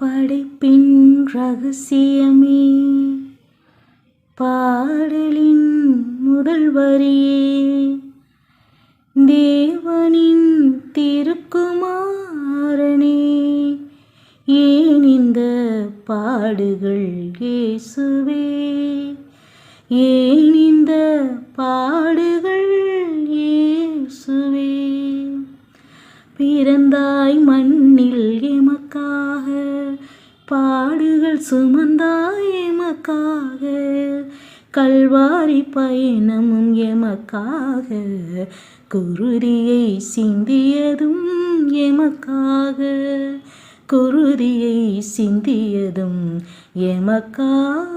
படைப்பின் ரகசியமே. பாடலின் முதல் வரியே தேவனின் திருக்குமாரனே. ஏன் இந்த பாடுகள் இயேசுவே? ஏன் இந்த பாடுகள் இயேசுவே? பிறந்தாய் மண்ணில் பாடுகள் சுமந்தாய் எமக்காக. கல்வாரி பயணமும் எமக்காக. குருதியை சிந்தியதும் எமக்காக. குருதியை சிந்தியதும் எமக்காக.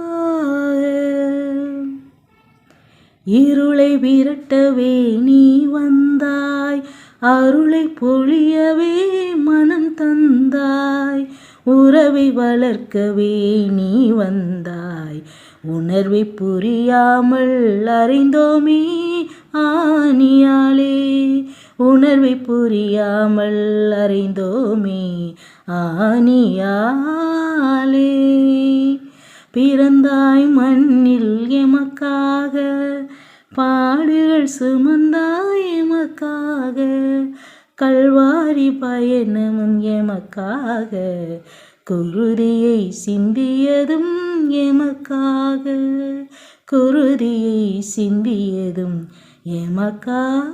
இருளை விரட்டவே நீ வந்தாய். அருளை பொழியவே மனம் தந்தாய். உறவை வளர்க்கவே நீ வந்தாய். உணர்வை புரியாமல் அறிந்தோமே ஆனியாலே உணர்வை புரியாமல் அறிந்தோமே ஆனியாலே பிறந்தாய் மண்ணில் எமக்காக பாடுகள் சுமந்தாய் எமக்காக கல்வாரி பயணமும் எமக்காக. குருதியை சிந்தியதும் எமக்காக. குருதியை சிந்தியதும் எமக்காக.